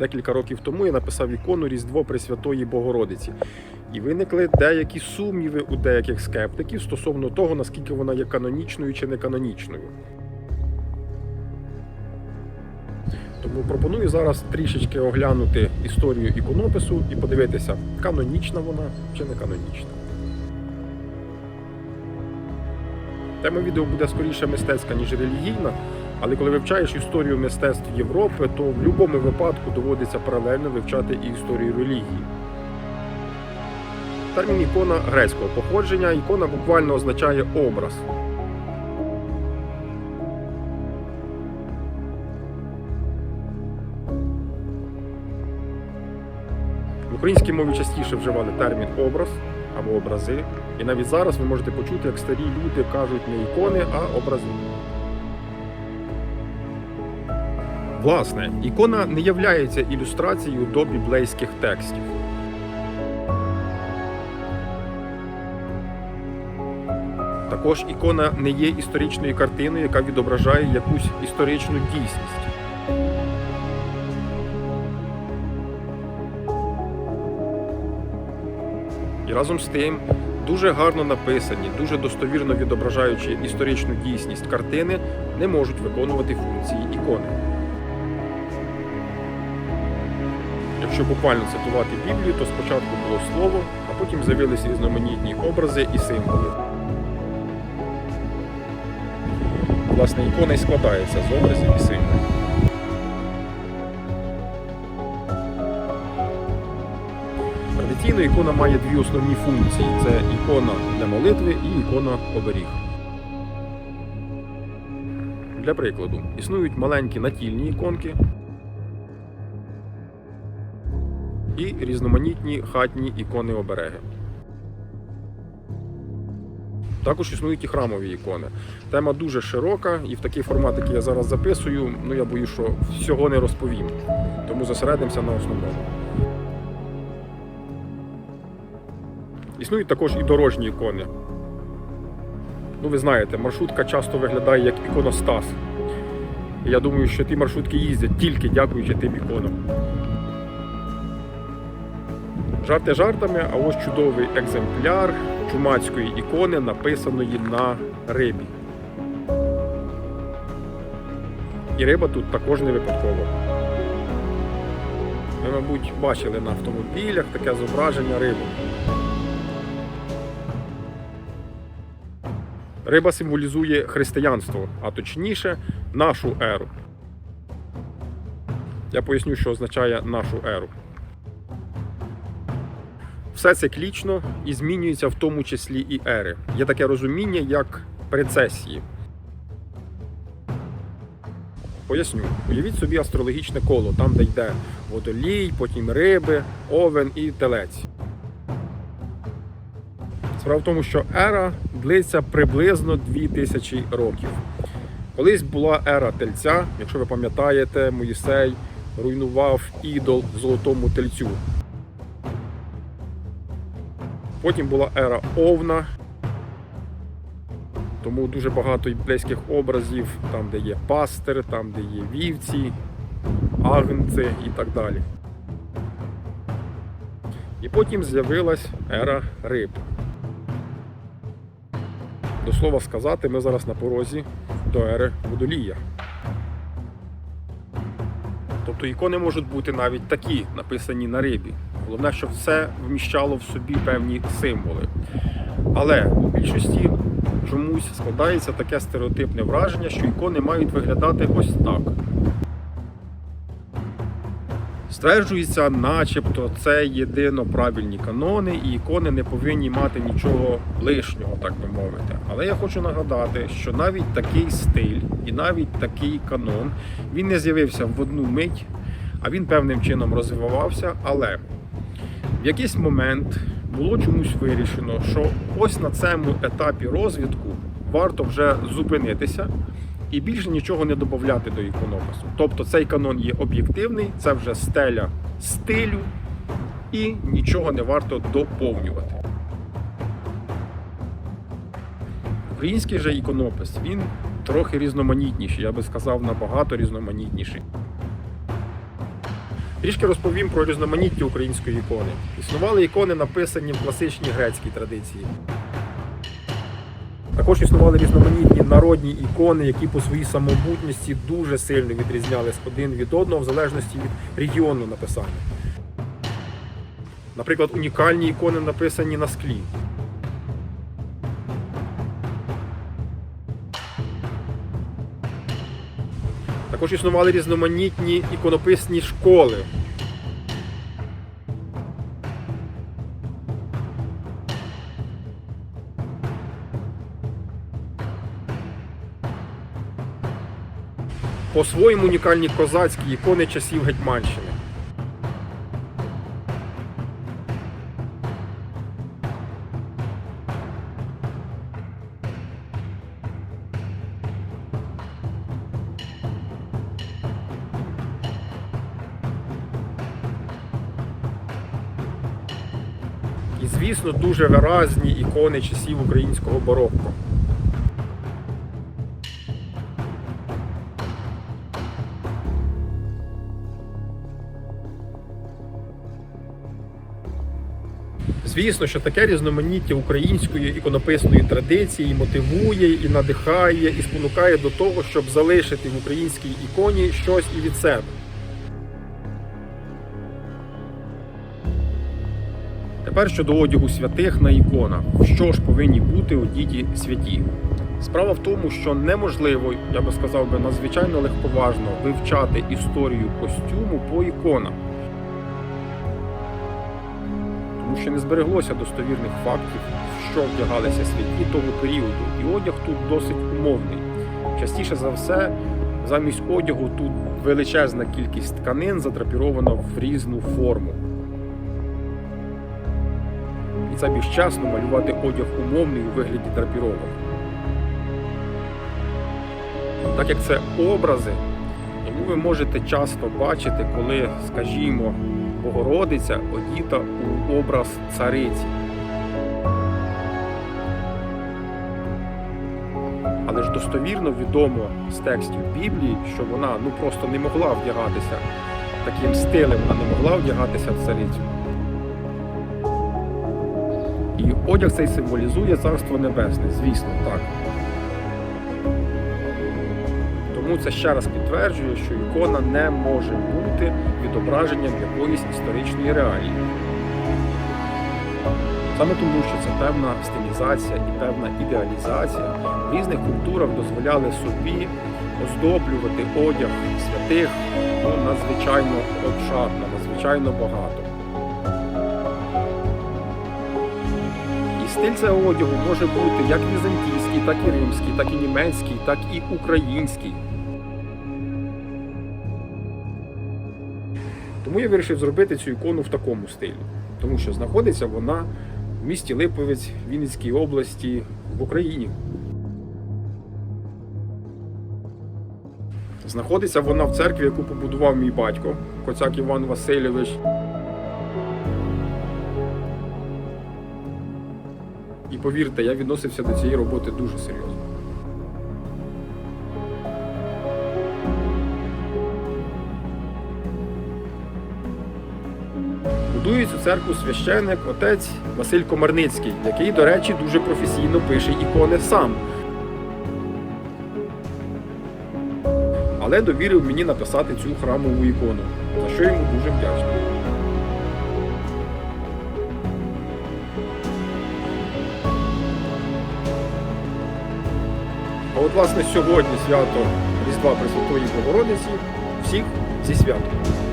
декілька років тому я написав ікону Різдво Пресвятої Богородиці. І виникли деякі сумніви у деяких скептиків стосовно того, наскільки вона є канонічною чи не канонічною. Тому пропоную зараз трішечки оглянути історію іконопису і подивитися, канонічна вона чи не канонічна. Тема відео буде скоріше мистецька, ніж релігійна, але коли вивчаєш історію мистецтв Європи, то в будь-якому випадку доводиться паралельно вивчати і історію релігії. Термін ікона грецького походження. Ікона буквально означає образ. В українській мові частіше вживали термін образ або образи. І навіть зараз ви можете почути, як старі люди кажуть не ікони, а образи. Власне, ікона не являється ілюстрацією до біблейських текстів. Також ікона не є історичною картиною, яка відображає якусь історичну дійсність. І разом з тим дуже гарно написані, дуже достовірно відображаючи історичну дійсність картини, не можуть виконувати функції ікони. Якщо буквально цитувати Біблію, то спочатку було слово, а потім з'явилися різноманітні образи і символи. Власне, ікона й складається з образів і символів. Традиційно ікона має дві основні функції: це ікона для молитви і ікона оберіг. Для прикладу, існують маленькі натільні іконки і різноманітні хатні ікони обереги. Також існують і храмові ікони. Тема дуже широка, і в такий формат, який я зараз записую, ну я боюсь, що всього не розповім. Тому зосередимося на основному. Існують також і дорожні ікони. Ну, ви знаєте, маршрутка часто виглядає як іконостас. Я думаю, що ті маршрутки їздять тільки дякуючи тим іконам. Жарти жартами, а ось чудовий екземпляр чумацької ікони, написаної на рибі. І риба тут також не випадкова. Ви, мабуть, бачили на автомобілях таке зображення риби. Риба символізує християнство, а точніше нашу еру. Я поясню, що означає нашу еру. Все циклічно і змінюється в тому числі і ери. Є таке розуміння, як прецесії. Поясню, уявіть собі астрологічне коло, там де йде водолій, потім риби, овен і телець. Справа в тому, що ера длиться приблизно 2000 років. Колись була ера тельця, якщо ви пам'ятаєте, Моїсей руйнував ідол в золотому тельцю. Потім була ера овна, тому дуже багато біблейських образів, там, де є пастир, там, де є вівці, агнці і так далі. І потім з'явилась ера риб. До слова сказати, ми зараз на порозі до ери водолія. Тобто ікони можуть бути навіть такі, написані на рибі. Головне, щоб все вміщало в собі певні символи. Але у більшості чомусь складається таке стереотипне враження, що ікони мають виглядати ось так. Стверджується, начебто це єдино правильні канони, і ікони не повинні мати нічого лишнього, так би мовити. Але я хочу нагадати, що навіть такий стиль і навіть такий канон він не з'явився в одну мить, а він певним чином розвивався. Але в якийсь момент було чомусь вирішено, що ось на цьому етапі розвитку варто вже зупинитися і більше нічого не додати до іконопису. Тобто цей канон є об'єктивний, це вже стеля стилю, і нічого не варто доповнювати. Український же іконопис він трохи різноманітніший, я би сказав, набагато різноманітніший. Трішки розповім про різноманіття української ікони. Існували ікони, написані в класичній грецькій традиції. Також існували різноманітні народні ікони, які по своїй самобутності дуже сильно відрізнялись один від одного в залежності від регіону написання. Наприклад, унікальні ікони написані на склі. Також існували різноманітні іконописні школи. По-своєму унікальні козацькі ікони часів Гетьманщини. Звісно, дуже виразні ікони часів українського барокко. Звісно, що таке різноманіття української іконописної традиції мотивує і надихає, і спонукає до того, щоб залишити в українській іконі щось і від себе. Тепер щодо одягу святих на іконах. Що ж повинні бути одіті святі? Справа в тому, що неможливо, я би сказав би, надзвичайно легковажно вивчати історію костюму по іконам. Тому що не збереглося достовірних фактів, що вдягалися святі того періоду, і одяг тут досить умовний. Частіше за все, замість одягу тут величезна кількість тканин задрапірована в різну форму. Це більш малювати одяг умовний у вигляді драпіровок. Так як це образи, тому ви можете часто бачити, коли, скажімо, Богородиця одіта у образ цариці. Але ж достовірно відомо з текстів Біблії, що вона ну просто не могла вдягатися таким стилем, вона не могла вдягатися царицю. І одяг цей символізує Царство Небесне, звісно, так. Тому це ще раз підтверджує, що ікона не може бути відображенням якоїсь історичної реалії. Саме тому, що це певна стилізація і певна ідеалізація в різних культурах дозволяли собі оздоблювати одяг святих ну, надзвичайно обшатно, надзвичайно багато. Стиль цього одягу може бути як візантійський, так і римський, так і німецький, так і український. Тому я вирішив зробити цю ікону в такому стилі, тому що знаходиться вона в місті Липовець Вінницькій області в Україні. Знаходиться вона в церкві, яку побудував мій батько, Коцак Іван Васильович. Повірте, я відносився до цієї роботи дуже серйозно. Будує цю церкву священник отець Василь Комарницький, який, до речі, дуже професійно пише ікони сам. Але довірив мені написати цю храмову ікону, за що йому дуже вдячний. От власне сьогодні свято Різдва Пресвятої Богородиці всіх зі святом.